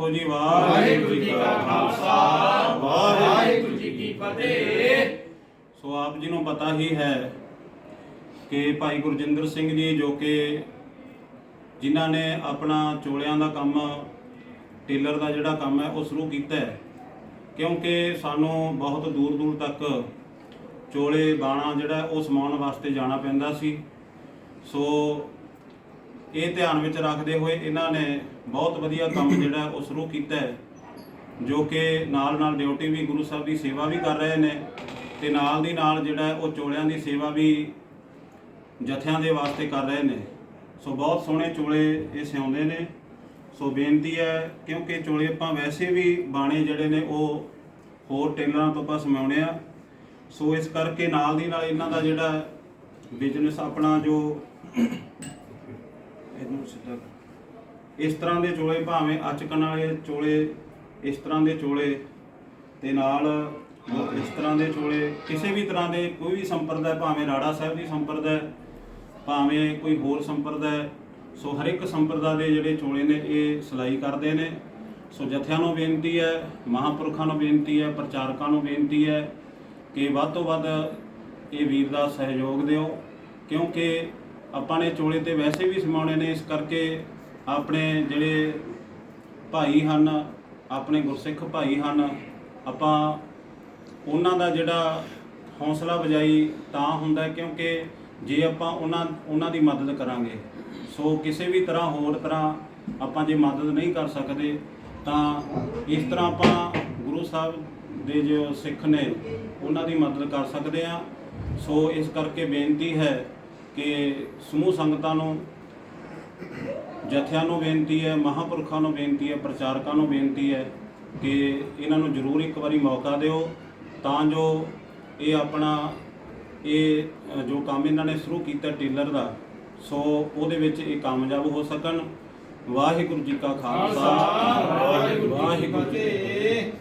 ਹੋ ਜੀ, ਵਾਹਿਗੁਰੂ ਜੀ ਕਾ ਖਾਲਸਾ, ਵਾਹਿਗੁਰੂ ਜੀ ਕੀ ਫਤਿਹ। ਸੋ ਆਪ ਜੀ ਨੂੰ ਪਤਾ ਹੀ ਹੈ ਕਿ ਭਾਈ ਗੁਰਜਿੰਦਰ ਸਿੰਘ ਜੀ, ਜੋ ਕਿ ਜਿਨ੍ਹਾਂ ਨੇ ਆਪਣਾ ਚੋਲਿਆਂ ਦਾ ਕੰਮ, ਟੇਲਰ ਦਾ ਜਿਹੜਾ ਕੰਮ ਹੈ, ਉਹ ਸ਼ੁਰੂ ਕੀਤਾ ਹੈ। ਕਿਉਂਕਿ ਸਾਨੂੰ ਬਹੁਤ ਦੂਰ ਦੂਰ ਤੱਕ ਚੋਲੇ, ਬਾਣਾ ਜਿਹੜਾ ਉਹ ਸਮਾਉਣ ਵਾਸਤੇ ਜਾਣਾ ਪੈਂਦਾ ਸੀ। ਸੋ ਇਹ ਧਿਆਨ ਵਿੱਚ ਰੱਖਦੇ ਹੋਏ ਇਹਨਾਂ ਨੇ ਬਹੁਤ ਵਧੀਆ ਕੰਮ ਜਿਹੜਾ ਉਹ ਸ਼ੁਰੂ ਕੀਤਾ ਹੈ ਜੋ ਕਿ ਨਾਲ ਨਾਲ ਡਿਊਟੀ ਵੀ ਗੁਰੂ ਸਾਹਿਬ ਦੀ ਸੇਵਾ ਵੀ ਕਰ ਰਹੇ ਨੇ ਤੇ ਨਾਲ ਦੀ ਨਾਲ ਜਿਹੜਾ ਉਹ ਚੋਲਿਆਂ ਦੀ ਸੇਵਾ ਵੀ ਜਥਿਆਂ ਦੇ ਵਾਸਤੇ ਕਰ ਰਹੇ ਨੇ ਸੋ ਬਹੁਤ ਸੋਹਣੇ ਚੋਲੇ ਇਹ ਸਿਉਂਦੇ ਨੇ ਸੋ ਬੇਨਤੀ ਹੈ ਕਿਉਂਕਿ ਚੋਲੇ ਆਪਾਂ ਵੈਸੇ ਵੀ ਬਾਣੇ ਜਿਹੜੇ ਨੇ ਉਹ ਹੋਰ ਟੇਲਰਾਂ ਤੋਂ ਆਪਾਂ ਸਮਾਉਣੇ ਆ ਸੋ ਇਸ ਕਰਕੇ ਨਾਲ ਦੀ ਨਾਲ ਇਹਨਾਂ ਦਾ ਜਿਹੜਾ ਬਿਜ਼ਨਸ ਆਪਣਾ ਜੋ। ਇਸ ਤਰ੍ਹਾਂ ਦੇ ਚੋਲੇ ਭਾਵੇਂ ਅਚਕਣ ਵਾਲੇ ਚੋਲੇ, ਇਸ ਤਰ੍ਹਾਂ ਦੇ ਚੋਲੇ ਤੇ ਨਾਲ ਇਸ ਤਰ੍ਹਾਂ ਦੇ ਚੋਲੇ, ਕਿਸੇ ਵੀ ਤਰ੍ਹਾਂ ਦੇ ਕੋਈ ਵੀ ਸੰਪਰਦਾ, ਭਾਵੇਂ ਰਾੜਾ ਸਾਹਿਬ ਦੀ ਸੰਪਰਦਾ ਭਾਵੇਂ ਕੋਈ ਹੋਰ ਸੰਪਰਦਾ ਸੋ ਹਰ ਇੱਕ ਸੰਪਰਦਾ ਦੇ ਜਿਹੜੇ ਚੋਲੇ ਨੇ, ਇਹ ਸਿਲਾਈ ਕਰਦੇ ਨੇ। ਸੋ ਜਥਿਆਂ ਨੂੰ ਬੇਨਤੀ ਹੈ, ਮਹਾਂਪੁਰਖਾਂ ਨੂੰ ਬੇਨਤੀ ਹੈ, ਪ੍ਰਚਾਰਕਾਂ ਨੂੰ ਬੇਨਤੀ ਹੈ ਕਿ ਵੱਧ ਤੋਂ ਵੱਧ ਇਹ ਵੀਰ ਦਾ ਸਹਿਯੋਗ ਦਿਓ, ਕਿਉਂਕਿ ਆਪਾਂ ਨੇ ਚੋਲੇ ਤੇ ਵੈਸੇ ਵੀ ਸਮਾਉਣੇ ਨੇ, ਇਸ ਕਰਕੇ ਆਪਣੇ ਜਿਹੜੇ ਭਾਈ ਹਨ, ਆਪਣੇ ਗੁਰਸਿੱਖ ਭਾਈ ਹਨ, ਆਪਾਂ ਉਹਨਾਂ ਦਾ ਜਿਹੜਾ ਹੌਸਲਾ ਵਜਾਈ ਤਾਂ ਹੁੰਦਾ ਕਿਉਂਕਿ ਜੇ ਆਪਾਂ ਉਹਨਾਂ ਉਹਨਾਂ ਦੀ ਮਦਦ ਕਰਾਂਗੇ, ਸੋ ਕਿਸੇ ਵੀ ਤਰ੍ਹਾਂ ਹੋਰ ਤਰ੍ਹਾਂ ਆਪਾਂ ਜੇ ਮਦਦ ਨਹੀਂ ਕਰ ਸਕਦੇ, ਤਾਂ ਇਸ ਤਰ੍ਹਾਂ ਆਪਾਂ ਗੁਰੂ ਸਾਹਿਬ ਦੇ ਜੋ ਸਿੱਖ ਨੇ, ਉਹਨਾਂ ਦੀ ਮਦਦ ਕਰ ਸਕਦੇ ਆ ਸੋ ਇਸ ਕਰਕੇ ਬੇਨਤੀ ਹੈ ਕਿ ਸਮੂਹ ਸੰਗਤਾਂ ਨੂੰ ਜਥਿਆਂ ਨੂੰ ਬੇਨਤੀ ਹੈ, ਮਹਾਂਪੁਰਖਾਂ ਨੂੰ ਬੇਨਤੀ ਹੈ, ਪ੍ਰਚਾਰਕਾਂ ਨੂੰ ਬੇਨਤੀ ਹੈ ਕਿ ਇਹਨਾਂ ਨੂੰ ਜ਼ਰੂਰ ਇੱਕ ਵਾਰੀ ਮੌਕਾ ਦਿਓ ਤਾਂ ਜੋ ਇਹ ਆਪਣਾ ਇਹ ਜੋ ਕੰਮ ਇਹਨਾਂ ਨੇ ਸ਼ੁਰੂ ਕੀਤਾ ਟੇਲਰ ਦਾ, ਸੋ ਉਹਦੇ ਵਿੱਚ ਇਹ ਕਾਮਯਾਬ ਹੋ ਸਕਣ। ਵਾਹਿਗੁਰੂ ਜੀ ਕਾ ਖਾਲਸਾ। ਵਾਹਿਗੁਰੂ ਜੀ ਕੀ ਵਾਹਿਗੁਰੂ ਜੀ ਫਤਿਹ।